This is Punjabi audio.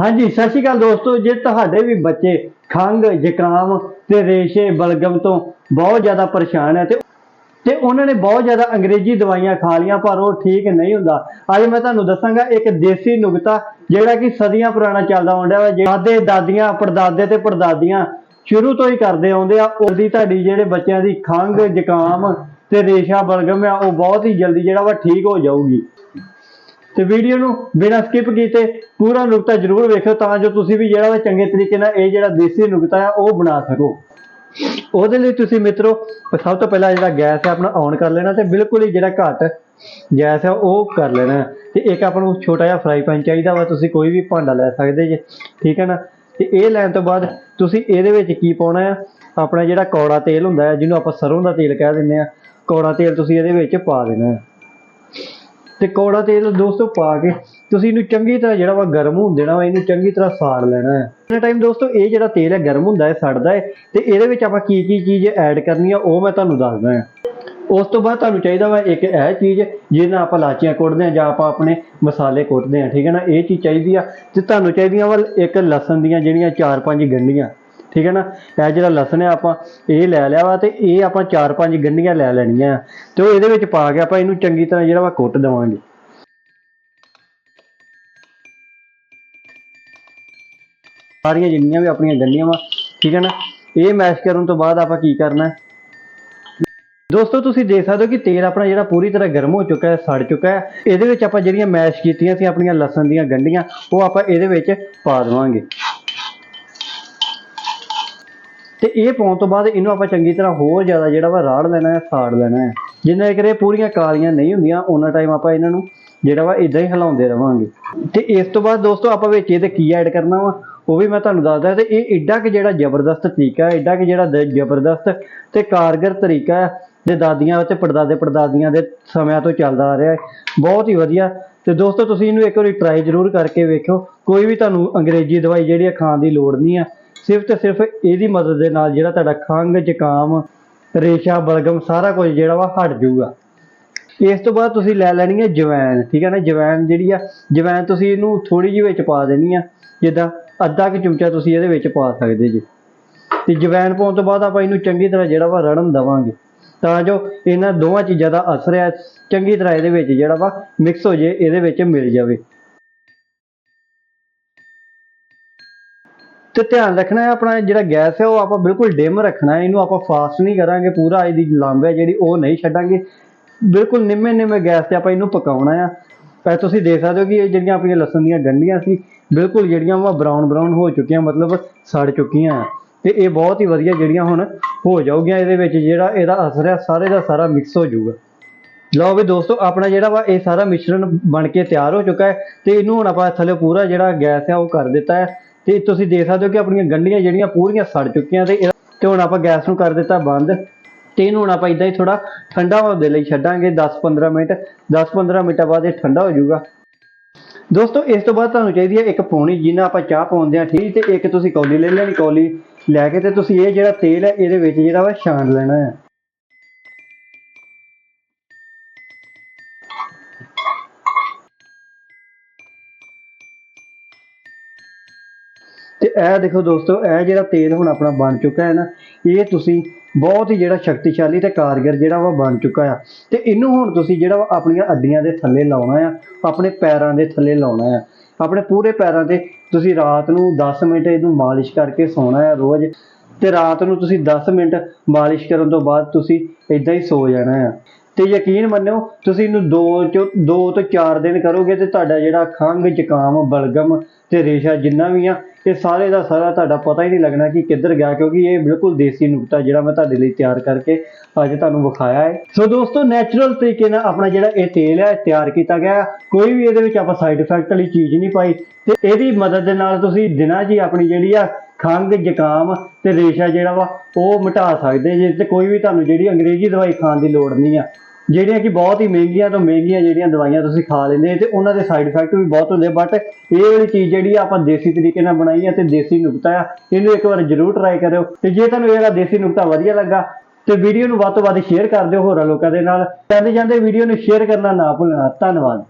ਹਾਂਜੀ, ਸਤਿ ਸ਼੍ਰੀ ਅਕਾਲ ਦੋਸਤੋ। ਜੇ ਤੁਹਾਡੇ ਵੀ ਬੱਚੇ ਖੰਘ, ਜ਼ੁਕਾਮ ਤੇ ਰੇਸ਼ੇ, ਬਲਗਮ ਤੋਂ ਬਹੁਤ ਜ਼ਿਆਦਾ ਪਰੇਸ਼ਾਨ ਹੈ ਤੇ ਤੇ ਉਹਨਾਂ ਨੇ ਬਹੁਤ ਜ਼ਿਆਦਾ ਅੰਗਰੇਜ਼ੀ ਦਵਾਈਆਂ ਖਾ ਲੀਆਂ ਪਰ ਉਹ ਠੀਕ ਨਹੀਂ ਹੁੰਦਾ। ਅੱਜ ਮੈਂ ਤੁਹਾਨੂੰ ਦੱਸਾਂਗਾ ਇੱਕ ਦੇਸੀ ਨੁਕਤਾ, ਜਿਹੜਾ ਕਿ ਸਦੀਆਂ ਪੁਰਾਣਾ ਚੱਲਦਾ ਆਉਂਦਾ ਵਾ ਦਾਦੇ, ਦਾਦੀਆਂ, ਪੜਦਾਦੇ ਤੇ ਪੜਦਾਦੀਆਂ ਸ਼ੁਰੂ ਤੋਂ ਹੀ ਕਰਦੇ ਆਉਂਦੇ ਆ ਉਹਦੀ ਤੁਹਾਡੀ ਜਿਹੜੇ ਬੱਚਿਆਂ ਦੀ ਖੰਘ, ਜ਼ੁਕਾਮ ਤੇ ਰੇਸ਼ਾ, ਬਲਗਮ ਆ, ਉਹ ਬਹੁਤ ਹੀ ਜਲਦੀ ਜਿਹੜਾ ਵਾ ਠੀਕ ਹੋ ਜਾਊਗੀ। ਤੇ ਵੀਡੀਓ ਨੂੰ ਬਿਨਾਂ ਸਕਿਪ ਕੀਤੇ ਪੂਰਾ ਨੁਕਤਾ ਜ਼ਰੂਰ ਵੇਖਿਓ, ਤਾਂ ਜੋ ਤੁਸੀਂ ਵੀ ਜਿਹੜਾ ਚੰਗੇ ਤਰੀਕੇ ਨਾਲ ਇਹ ਜਿਹੜਾ ਦੇਸੀ ਨੁਕਤਾ ਆ, ਉਹ ਬਣਾ ਸਕੋ। ਉਹਦੇ ਲਈ ਤੁਸੀਂ ਮਿੱਤਰੋ, ਸਭ ਤੋਂ ਪਹਿਲਾਂ ਜਿਹੜਾ ਗੈਸ ਹੈ ਆਪਣਾ ਔਨ ਕਰ ਲੈਣਾ ਤੇ ਬਿਲਕੁਲ ਹੀ ਜਿਹੜਾ ਘੱਟ ਗੈਸ ਹੈ ਉਹ ਕਰ ਲੈਣਾ। ਹੈ। ਤੇ ਇੱਕ ਆਪਾਂ ਨੂੰ ਛੋਟਾ ਜਿਹਾ ਫਰਾਈ ਪੈਨ ਚਾਹੀਦਾ ਵਾ, ਤੁਸੀਂ ਕੋਈ ਵੀ ਭਾਂਡਾ ਲੈ ਸਕਦੇ ਜੇ, ਠੀਕ ਹੈ ਨਾ? ਤੇ ਇਹ ਲੈਣ ਤੋਂ ਬਾਅਦ ਤੁਸੀਂ ਇਹਦੇ ਵਿੱਚ ਕੀ ਪਾਉਣਾ ਆ? ਆਪਣਾ ਜਿਹੜਾ ਕੌੜਾ ਤੇਲ ਹੁੰਦਾ ਹੈ ਜਿਹਨੂੰ ਆਪਾਂ ਸਰੋਂ ਦਾ ਤੇਲ ਕਹਿ ਦਿੰਦੇ ਆ, ਕੌੜਾ ਤੇਲ ਤੁਸੀਂ ਇਹਦੇ ਵਿੱਚ ਪਾ ਦੇਣਾ। ਹੈ ਤੇ ਕੌੜਾ ਤੇਲ ਦੋਸਤੋ ਪਾ ਕੇ ਤੁਸੀਂ ਇਹਨੂੰ ਚੰਗੀ ਤਰ੍ਹਾਂ ਜਿਹੜਾ ਵਾ ਗਰਮ ਹੋਣ ਦੇਣਾ ਵਾ, ਇਹਨੂੰ ਚੰਗੀ ਤਰ੍ਹਾਂ ਸਾੜ ਲੈਣਾ ਹੈ। ਇਹਨਾਂ ਟਾਈਮ ਦੋਸਤੋ ਇਹ ਜਿਹੜਾ ਤੇਲ ਹੈ, ਗਰਮ ਹੁੰਦਾ ਹੈ, ਸੜਦਾ ਹੈ ਤੇ ਇਹਦੇ ਵਿੱਚ ਆਪਾਂ ਕੀ ਕੀ ਚੀਜ਼ ਐਡ ਕਰਨੀ ਆ, ਉਹ ਮੈਂ ਤੁਹਾਨੂੰ ਦੱਸਦਾ ਹਾਂ। ਉਸ ਤੋਂ ਬਾਅਦ ਤੁਹਾਨੂੰ ਚਾਹੀਦਾ ਵਾ ਇੱਕ ਇਹ ਚੀਜ਼, ਜਿਹਦੇ ਨਾਲ ਆਪਾਂ ਲਾਚੀਆਂ ਕੁੱਟਦੇ ਆ ਜਾਂ ਆਪਾਂ ਆਪਣੇ ਮਸਾਲੇ ਕੁੱਟਦੇ ਆ ਠੀਕ ਹੈ ਨਾ? ਇਹ ਚੀਜ਼ ਚਾਹੀਦੀ ਆ ਤੇ ਤੁਹਾਨੂੰ ਚਾਹੀਦੀਆਂ ਵਾ ਇੱਕ ਲਸਣ ਦੀਆਂ ਜਿਹੜੀਆਂ ਚਾਰ ਪੰਜ ਗੰਢੀਆਂ। ਠੀਕ ਹੈ ਨਾ? ਇਹ ਜਿਹੜਾ ਲਸਣ ਹੈ ਆਪਾਂ ਇਹ ਲੈ ਲਿਆ ਵਾ ਤੇ ਇਹ ਆਪਾਂ ਚਾਰ ਪੰਜ ਗੰਢੀਆਂ ਲੈ ਲੈਣੀਆਂ। ਤੇ ਉਹ ਇਹਦੇ ਵਿੱਚ ਪਾ ਕੇ ਆਪਾਂ ਇਹਨੂੰ ਚੰਗੀ ਤਰ੍ਹਾਂ ਜਿਹੜਾ ਵਾ ਕੁੱਟ ਦੇਵਾਂਗੇ। ਸਾਰੀਆਂ ਜਿੰਨੀਆਂ ਵੀ ਆਪਣੀਆਂ ਗੰਢੀਆਂ ਵਾ, ਠੀਕ ਹੈ ਨਾ? ਇਹ ਮੈਸ਼ ਕਰਨ ਤੋਂ ਬਾਅਦ ਆਪਾਂ ਕੀ ਕਰਨਾ ਹੈ? ਦੋਸਤੋ, ਤੁਸੀਂ ਦੇਖ ਸਕਦੇ ਹੋ ਕਿ ਤੇਲ ਆਪਣਾ ਜਿਹੜਾ ਪੂਰੀ ਤਰ੍ਹਾਂ ਗਰਮ ਹੋ ਚੁੱਕਾ ਹੈ, ਸੜ ਚੁੱਕਾ ਹੈ। ਇਹਦੇ ਵਿੱਚ ਆਪਾਂ ਜਿਹੜੀਆਂ ਮੈਸ਼ ਕੀਤੀਆਂ ਸੀ ਆਪਣੀਆਂ ਲਸਣ ਦੀਆਂ ਗੰਢੀਆਂ, ਉਹ ਆਪਾਂ ਇਹਦੇ ਵਿੱਚ ਪਾ ਦੇਵਾਂਗੇ। ਤੇ ਇਹ ਪਾਉਣ ਤੋਂ ਬਾਅਦ ਇਹਨੂੰ ਆਪਾਂ ਚੰਗੀ ਤਰ੍ਹਾਂ ਹੋਰ ਜ਼ਿਆਦਾ ਜਿਹੜਾ ਵਾ ਰਾੜ ਲੈਣਾ ਹੈ, ਸਾੜ ਲੈਣਾ ਹੈ। ਜਿੰਨਾ ਚਿਰ ਇਹ ਪੂਰੀਆਂ ਕਾਲੀਆਂ ਨਹੀਂ ਹੁੰਦੀਆਂ ਉਹਨਾਂ ਟਾਈਮ ਆਪਾਂ ਇਹਨਾਂ ਨੂੰ ਜਿਹੜਾ ਵਾ ਇਦਾਂ ਹੀ ਹਿਲਾਉਂਦੇ ਰਵਾਂਗੇ। ਤੇ ਇਸ ਤੋਂ ਬਾਅਦ ਦੋਸਤੋ ਆਪਾਂ ਵਿੱਚ ਇਹਦੇ ਕੀ ਐਡ ਕਰਨਾ ਵਾ, ਉਹ ਵੀ ਮੈਂ ਤੁਹਾਨੂੰ ਦੱਸਦਾ ਤੇ ਇਹ ਏਡਾ ਕਿ ਜਿਹੜਾ ਜ਼ਬਰਦਸਤ ਤਰੀਕਾ ਹੈ, ਏਡਾ ਕਿ ਜਿਹੜਾ ਦ- ਜ਼ਬਰਦਸਤ ਤੇ ਕਾਰਗਰ ਤਰੀਕਾ ਹੈ ਜੇ ਦਾਦੀਆਂ ਤੇ ਪੜਦਾਦੇ ਪੜਦਾਦੀਆਂ ਦੇ ਸਮਿਆਂ ਤੋਂ ਚੱਲਦਾ ਆ ਰਿਹਾ ਹੈ। ਬਹੁਤ ਹੀ ਵਧੀਆ। ਤੇ ਦੋਸਤੋ ਤੁਸੀਂ ਇਹਨੂੰ ਇੱਕ ਵਾਰੀ ਟਰਾਈ ਜ਼ਰੂਰ ਕਰਕੇ ਵੇਖਿਓ। ਕੋਈ ਵੀ ਤੁਹਾਨੂੰ ਅੰਗਰੇਜ਼ੀ ਦਵਾਈ ਜਿਹੜੀ ਆ, ਖਾਣ ਦੀ ਲੋੜ ਨਹੀਂ ਆ। ਸਿਰਫ ਤੇ ਸਿਰਫ ਇਹਦੀ ਮਦਦ ਦੇ ਨਾਲ ਜਿਹੜਾ ਤੁਹਾਡਾ ਖੰਘ, ਜ਼ੁਕਾਮ, ਰੇਸ਼ਾ, ਬਲਗਮ ਸਾਰਾ ਕੁਝ ਜਿਹੜਾ ਵਾ ਹਟ ਜਾਊਗਾ। ਇਸ ਤੋਂ ਬਾਅਦ ਤੁਸੀਂ ਲੈ ਲੈਣੀ ਹੈ ਜਵੈਨ ਠੀਕ ਹੈ ਨਾ? ਜਵੈਨ ਜਿਹੜੀ ਆ ਜਵੈਨ ਤੁਸੀਂ ਇਹਨੂੰ ਥੋੜੀ ਜਿਹੀ ਵਿੱਚ ਪਾ ਦੇਣੀ ਆ, ਜਿੱਦਾਂ ਅੱਧਾ ਕੁ ਚਮਚਾ ਤੁਸੀਂ ਇਹਦੇ ਵਿੱਚ ਪਾ ਸਕਦੇ ਜੀ। ਤੇ ਜਵੈਣ ਪਾਉਣ ਤੋਂ ਬਾਅਦ ਆਪਾਂ ਇਹਨੂੰ ਚੰਗੀ ਤਰ੍ਹਾਂ ਜਿਹੜਾ ਵਾ ਰੜਨ ਦਵਾਂਗੇ। ਤਾਂ ਜੋ ਇਹਨਾਂ ਦੋਵਾਂ ਚੀਜ਼ਾਂ ਦਾ ਅਸਰ ਹੈ, ਚੰਗੀ ਤਰ੍ਹਾਂ ਇਹਦੇ ਵਿੱਚ ਜਿਹੜਾ ਵਾ ਮਿਕਸ ਹੋ ਜੇ, ਇਹਦੇ ਵਿੱਚ ਮਿਲ ਜਾਵੇ। ਤੇ ਧਿਆਨ ਰੱਖਣਾ ਹੈ ਆਪਣਾ ਜਿਹੜਾ ਗੈਸ ਹੈ ਉਹ ਆਪਾਂ ਬਿਲਕੁਲ ਡਿਮ ਰੱਖਣਾ ਹੈ, ਇਹਨੂੰ ਆਪਾਂ ਫਾਸਟ ਨਹੀਂ ਕਰਾਂਗੇ, ਪੂਰਾ ਇਹਦੀ ਲੰਬ ਹੈ ਜਿਹੜੀ ਉਹ ਨਹੀਂ ਛੱਡਾਂਗੇ। ਬਿਲਕੁਲ ਨਿੰਮੇ ਨਿੰਮੇ ਗੈਸ ਤੇ ਆਪਾਂ ਇਹਨੂੰ ਪਕਾਉਣਾ ਆ ਪਰ ਤੁਸੀਂ ਦੇਖ ਸਕਦੇ ਹੋ ਕਿ ਇਹ ਜਿਹੜੀਆਂ ਆਪਣੀਆਂ ਲਸਣ ਦੀਆਂ ਗੰਢੀਆਂ ਸੀ, ਬਿਲਕੁਲ ਜਿਹੜੀਆਂ ਵਾ ਬਰਾਊਨ ਬਰਾਊਨ ਹੋ ਚੁੱਕੀਆਂ, ਮਤਲਬ ਸੜ ਚੁੱਕੀਆਂ ਆ ਤੇ ਇਹ ਬਹੁਤ ਹੀ ਵਧੀਆ ਜਿਹੜੀਆਂ ਹੁਣ ਹੋ ਜਾਊਗੀਆਂ ਇਹਦੇ ਵਿੱਚ, ਜਿਹੜਾ ਇਹਦਾ ਅਸਰ ਹੈ, ਸਾਰੇ ਦਾ ਸਾਰਾ ਮਿਕਸ ਹੋ ਜਾਊਗਾ। ਲਓ ਵੀ ਦੋਸਤੋ, ਆਪਣਾ ਜਿਹੜਾ ਵਾ ਇਹ ਸਾਰਾ ਮਿਸ਼ਰਣ ਬਣ ਕੇ ਤਿਆਰ ਹੋ ਚੁੱਕਾ ਹੈ ਤੇ ਇਹਨੂੰ ਹੁਣ ਆਪਾਂ ਥੱਲੇ ਪੂਰਾ ਜਿਹੜਾ ਗੈਸ ਹੈ ਉਹ ਕਰ ਦਿੱਤਾ ਹੈ। ਤੇ ਤੁਸੀਂ ਦੇਖ ਸਕਦੇ ਹੋ ਕਿ ਆਪਣੀਆਂ ਗੰਢੀਆਂ ਜਿਹੜੀਆਂ ਪੂਰੀਆਂ ਸੜ ਚੁੱਕੀਆਂ ਤੇ ਤੇ ਹੁਣ ਆਪਾਂ ਗੈਸ ਨੂੰ ਕਰ ਦਿੱਤਾ ਬੰਦ। ਤੇ ਇਹਨੂੰ ਹੁਣ ਆਪਾਂ ਇਦਾਂ ਹੀ ਥੋੜਾ ਠੰਡਾ ਹੋਣ ਦੇ ਲਈ ਛੱਡਾਂਗੇ 10-15 ਮਿੰਟ। 10-15 ਮਿੰਟਾਂ ਬਾਅਦ ਇਹ ਠੰਡਾ ਹੋ ਜਾਊਗਾ। ਦੋਸਤੋ, ਇਸ ਤੋਂ ਬਾਅਦ ਤੁਹਾਨੂੰ ਚਾਹੀਦੀ ਹੈ ਇੱਕ ਪੌਣੀ ਜਿੰਨਾ ਆਪਾਂ ਚਾਹ ਪਾਉਂਦੇ ਆ ਠੀਕ? ਤੇ ਇੱਕ ਤੁਸੀਂ ਕੌਲੀ ਲੈ ਲੈਣੀ, ਕੌਲੀ ਲੈ ਕੇ ਤੇ ਤੁਸੀਂ ਇਹ ਜਿਹੜਾ ਤੇਲ ਹੈ, ਇਹਦੇ ਵਿੱਚ ਜਿਹੜਾ ਵਾ ਛਾਣ ਲੈਣਾ ਹੈ। ਤੇ ਇਹ ਦੇਖੋ ਦੋਸਤੋ, ਇਹ ਜਿਹੜਾ ਤੇਲ ਹੁਣ ਆਪਣਾ ਬਣ ਚੁੱਕਾ ਹੈ ਨਾ, ਇਹ ਤੁਸੀਂ ਬਹੁਤ ਹੀ ਜਿਹੜਾ ਸ਼ਕਤੀਸ਼ਾਲੀ ਤੇ ਕਾਰਗਰ ਜਿਹੜਾ ਵਾ ਬਣ ਚੁੱਕਾ ਆ। ਤੇ ਇਹਨੂੰ ਹੁਣ ਤੁਸੀਂ ਜਿਹੜਾ ਵਾ ਆਪਣੀਆਂ ਅੱਡੀਆਂ ਦੇ ਥੱਲੇ ਲਾਉਣਾ ਆ, ਆਪਣੇ ਪੈਰਾਂ ਦੇ ਥੱਲੇ ਲਾਉਣਾ ਆ। ਆਪਣੇ ਪੂਰੇ ਪੈਰਾਂ ਤੇ ਤੁਸੀਂ ਰਾਤ ਨੂੰ 10 ਮਿੰਟ ਇਹਨੂੰ ਮਾਲਿਸ਼ ਕਰਕੇ ਸੌਣਾ ਆ ਰੋਜ਼, ਤੇ ਰਾਤ ਨੂੰ ਤੁਸੀਂ 10 ਮਿੰਟ ਮਾਲਿਸ਼ ਕਰਨ ਤੋਂ ਬਾਅਦ ਤੁਸੀਂ ਇਦਾਂ ਹੀ ਸੋ ਜਾਣਾ ਆ। ਤੇ ਯਕੀਨ ਮੰਨਿਓ, ਤੁਸੀਂ ਇਹਨੂੰ 2 ਚੋਂ 2 ਤੋਂ 4 ਦਿਨ ਕਰੋਗੇ ਤੇ ਤੁਹਾਡਾ ਜਿਹੜਾ ਖੰਘ, ਜ਼ੁਕਾਮ, ਬਲਗਮ ਤੇ ਰੇਸ਼ਾ ਜਿੰਨਾ ਵੀ ਆ ਇਹ ਸਾਰੇ ਦਾ ਸਾਰਾ ਤੁਹਾਡਾ ਪਤਾ ਹੀ ਨਹੀਂ ਲੱਗਣਾ ਕਿ ਕਿੱਧਰ ਗਿਆ, ਕਿਉਂਕਿ ਇਹ ਬਿਲਕੁਲ ਦੇਸੀ ਨੁਕਤਾ ਜਿਹੜਾ ਮੈਂ ਤੁਹਾਡੇ ਲਈ ਤਿਆਰ ਕਰਕੇ ਅੱਜ ਤੁਹਾਨੂੰ ਵਿਖਾਇਆ ਹੈ। ਸੋ ਦੋਸਤੋ ਨੈਚੁਰਲ ਤਰੀਕੇ ਨਾਲ ਆਪਣਾ ਜਿਹੜਾ ਇਹ ਤੇਲ ਹੈ, ਤਿਆਰ ਕੀਤਾ ਗਿਆ ਕੋਈ ਵੀ ਇਹਦੇ ਵਿੱਚ ਆਪਾਂ ਸਾਈਡ ਇਫੈਕਟ ਵਾਲੀ ਚੀਜ਼ ਨਹੀਂ ਪਾਈ। ਤੇ ਇਹਦੀ ਮਦਦ ਦੇ ਨਾਲ ਤੁਸੀਂ ਦਿਨਾਂ 'ਚ ਹੀ ਆਪਣੀ ਜਿਹੜੀ ਆ ਖੰਘ, ਜ਼ੁਕਾਮ ਤੇ ਰੇਸ਼ਾ ਜਿਹੜਾ ਵਾ, ਉਹ ਮਿਟਾ ਸਕਦੇ ਜੇ। ਤੇ ਕੋਈ ਵੀ ਤੁਹਾਨੂੰ ਜਿਹੜੀ ਅੰਗਰੇਜ਼ੀ ਦਵਾਈ ਖਾਣ ਦੀ ਲੋੜ ਨਹੀਂ ਆ। ਜਿਹੜੀਆਂ ਕਿ ਬਹੁਤ ਹੀ ਮਹਿੰਗੀਆਂ ਤੋਂ ਮਹਿੰਗੀਆਂ ਜਿਹੜੀਆਂ ਦਵਾਈਆਂ ਤੁਸੀਂ ਖਾ ਲੈਂਦੇ ਤੇ ਉਹਨਾਂ ਦੇ ਸਾਈਡ ਇਫੈਕਟ ਵੀ ਬਹੁਤ ਹੁੰਦੇ ਬਟ ਇਹ ਵਾਲੀ ਚੀਜ਼ ਜਿਹੜੀ ਆ ਆਪਾਂ ਦੇਸੀ ਤਰੀਕੇ ਨਾਲ ਬਣਾਈ ਹੈ ਤੇ ਦੇਸੀ ਨੁਕਤਾ ਆ, ਇਹਨੂੰ ਇੱਕ ਵਾਰ ਜ਼ਰੂਰ ਟਰਾਈ ਕਰਿਓ ਤੇ ਜੇ ਤੁਹਾਨੂੰ ਇਹਦਾ ਦੇਸੀ ਨੁਕਤਾ ਵਧੀਆ ਲੱਗਾ ਤੇ ਵੀਡੀਓ ਨੂੰ ਵੱਧ ਤੋਂ ਵੱਧ ਸ਼ੇਅਰ ਕਰ ਦਿਓ ਹੋਰਾਂ ਲੋਕਾਂ ਦੇ ਨਾਲ। ਜਾਂਦੇ ਜਾਂਦੇ ਵੀਡੀਓ ਨੂੰ ਸ਼ੇਅਰ ਕਰਨਾ ਨਾ ਭੁੱਲਣਾ। ਧੰਨਵਾਦ।